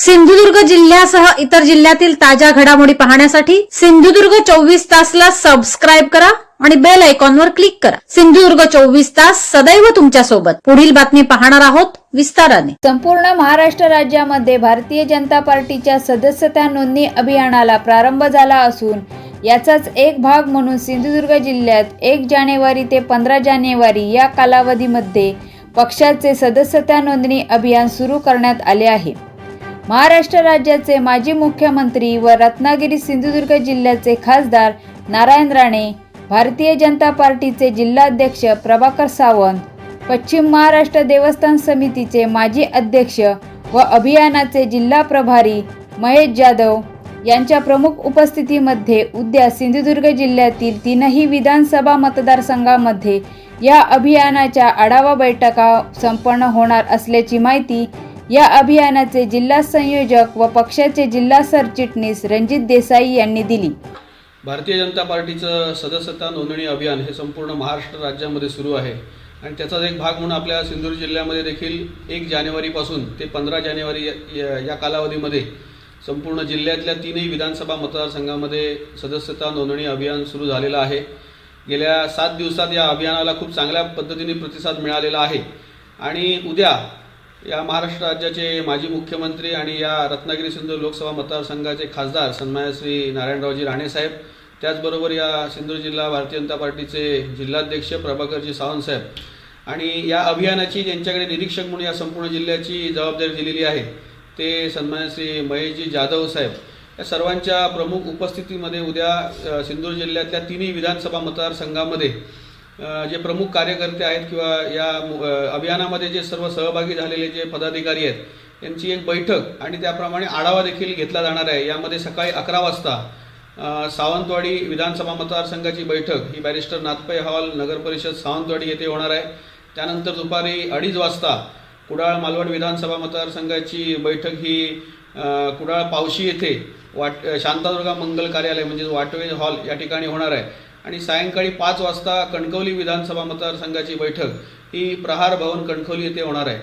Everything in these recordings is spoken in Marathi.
सिंधुदुर्ग जिल्ह्यासह इतर जिल्ह्यातील ताज्या घडामोडी पाहण्यासाठी सिंधुदुर्ग चोवीस तासला सबस्क्राईब करा आणि बेल आयकॉनवर क्लिक करा. सिंधुदुर्ग चोवीस तास सदैव तुमच्यासोबत पुढील बातमी पाहणार आहोत विस्ताराने. संपूर्ण महाराष्ट्र राज्यामध्ये भारतीय जनता पार्टीच्या सदस्यता नोंदणी अभियानाला प्रारंभ झाला असून याचाच एक भाग म्हणून सिंधुदुर्ग जिल्ह्यात एक जानेवारी ते पंधरा जानेवारी या कालावधीमध्ये पक्षाचे सदस्यता नोंदणी अभियान सुरू करण्यात आले आहे. महाराष्ट्र राज्याचे माजी मुख्यमंत्री व रत्नागिरी सिंधुदुर्ग जिल्ह्याचे खासदार नारायण राणे भारतीय जनता पार्टीचे जिल्हाध्यक्ष प्रभाकर सावंत पश्चिम महाराष्ट्र देवस्थान समितीचे माजी अध्यक्ष व अभियानाचे जिल्हा प्रभारी महेश जाधव यांच्या प्रमुख उपस्थितीमध्ये उद्या सिंधुदुर्ग जिल्ह्यातील तीनही विधानसभा मतदारसंघामध्ये या अभियानाच्या आढावा बैठका संपन्न होणार असल्याची माहिती या अभियानाचे जिल्हा संयोजक व पक्षाचे जिल्हा सरचिटणीस रणजित देसाई यांनी दिली. भारतीय जनता पार्टीचं सदस्यता नोंदणी अभियान हे संपूर्ण महाराष्ट्र राज्यामध्ये सुरू आहे. आणि त्याचाच एक भाग म्हणून आपल्या सिंधुदुर्ग जिल्ह्यामध्ये देखील एक जानेवारीपासून ते पंधरा जानेवारी या- या- या कालावधीमध्ये संपूर्ण जिल्ह्यातल्या तीनही विधानसभा मतदारसंघामध्ये सदस्यता नोंदणी अभियान सुरू झालेलं आहे. गेल्या सात दिवसात या अभियानाला खूप चांगल्या पद्धतीने प्रतिसाद मिळालेला आहे. आणि उद्या या महाराष्ट्र राज्याचे माजी मुख्यमंत्री आणि या रत्नागिरी सिंधुदुर्ग लोकसभा मतदारसंघाचे खासदार सन्मान्य श्री नारायणरावजी राणेसाहेब त्याचबरोबर या सिंधुदुर्ग जिल्हा भारतीय जनता पार्टीचे जिल्हाध्यक्ष प्रभाकरजी सावंतसाहेब आणि या अभियानाची ज्यांच्याकडे निरीक्षक म्हणून या संपूर्ण जिल्ह्याची जबाबदारी दिलेली आहे ते सन्मान्य श्री महेशजी जाधव साहेब. या सर्वांच्या प्रमुख उपस्थितीमध्ये उद्या सिंधुदुर्ग जिल्ह्यातल्या तिन्ही विधानसभा मतदारसंघामध्ये जे प्रमुख कार्यकर्ते आहेत किंवा या अभियानामध्ये जे सर्व सहभागी झालेले जे पदाधिकारी आहेत यांची एक बैठक आणि त्याप्रमाणे आढावा देखील घेतला जाणार आहे. यामध्ये सकाळी अकरा वाजता सावंतवाडी विधानसभा मतदारसंघाची बैठक ही बॅरिस्टर नाथपै हॉल नगर परिषद सावंतवाडी येथे होणार आहे. त्यानंतर दुपारी अडीच वाजता कुडाळ मालवण विधानसभा मतदारसंघाची बैठक ही कुडाळ पावशी येथे वाट शांतादुर्गा मंगल कार्यालय म्हणजेच वाटवे हॉल या ठिकाणी होणार आहे. आणि सायंकाळी पाच वाजता कणकवली विधानसभा मतदारसंघाची बैठक ही प्रहार भवन कणकवली येथे होणार आहे.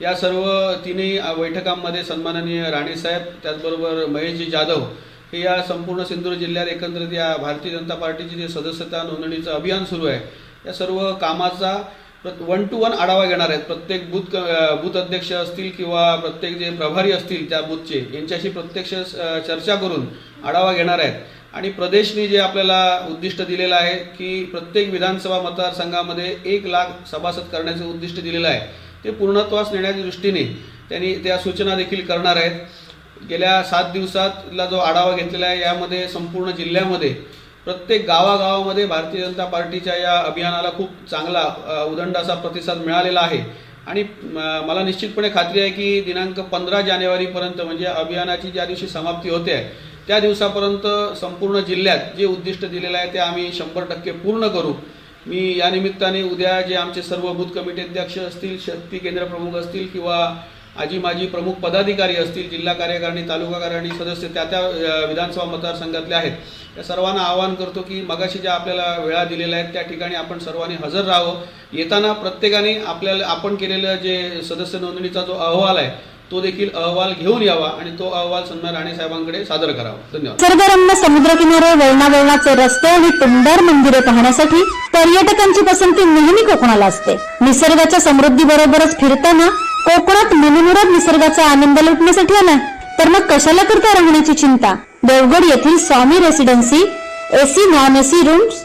या सर्व तिन्ही बैठकांमध्ये सन्माननीय राणेसाहेब त्याचबरोबर महेशजी जाधव हे या संपूर्ण सिंधुदुर्ग जिल्ह्यात एकंदरीत या भारतीय जनता पार्टीचे जे सदस्यता नोंदणीचं अभियान सुरू आहे या सर्व कामाचा वन टू वन आढावा घेणार आहेत. प्रत्येक बूथ बूथ अध्यक्ष असतील किंवा प्रत्येक जे प्रभारी असतील त्या बूथचे यांच्याशी प्रत्यक्ष चर्चा करून आढावा घेणार आहेत. आणि प्रदेशनी जे आपल्याला उद्दिष्ट दिलेलं आहे की प्रत्येक विधानसभा मतदारसंघामध्ये एक लाख सभासद करण्याचं उद्दिष्ट दिलेलं आहे ते पूर्णत्वास नेण्याच्या दृष्टीने त्यांनी त्या सूचना देखील करणार आहेत. गेल्या सात दिवसातला जो आढावा घेतलेला आहे यामध्ये संपूर्ण जिल्ह्यामध्ये प्रत्येक गावागावामध्ये भारतीय जनता पार्टीच्या या अभियानाला खूप चांगला उदंड असा प्रतिसाद मिळालेला आहे. आणि मला निश्चितपणे खात्री आहे की दिनांक पंधरा जानेवारीपर्यंत म्हणजे अभियानाची ज्या दिवशी समाप्ती होते आहे त्या दिवसापर्यंत संपूर्ण जिल्ह्यात जे उद्दिष्ट दिलेलं आहे ते आम्ही शंभर टक्के पूर्ण करू. मी या निमित्ताने उद्या जे आमचे सर्व बूथ कमिटी अध्यक्ष असतील शक्ती केंद्र प्रमुख असतील किंवा आजी माजी प्रमुख पदाधिकारी असतील जिल्हा कार्यकारिणी तालुका कार्यकारिणी सदस्य त्या त्या विधानसभा मतदारसंघातले आहेत. या सर्वांना आवाहन करतो की मगाशी ज्या आपल्याला वेळा दिलेल्या आहेत त्या ठिकाणी आपण सर्वांनी हजर राहावं. येताना प्रत्येकाने आपल्याला आपण केलेलं जे सदस्य नोंदणीचा जो अहवाल आहे तो देखील अहवाल घेऊन यावा आणि तो अहवाल सन्मान राणे साहेबांकडे सादर करावा. धन्यवाद. निसर्गरम्य समुद्रकिनारे वळणावळणाचे रस्ते आणि टुमदार मंदिरे पाहण्यासाठी पर्यटकांची पसंती नेहमी कोकणाला असते. निसर्गाच्या समृद्धी बरोबरच फिरताना कोकणात मनमुराद निसर्गाचा आनंद लुटण्यासाठी आला तर मग कशाला करता राहण्याची चिंता? देवगड येथील Swami residency AC non AC rooms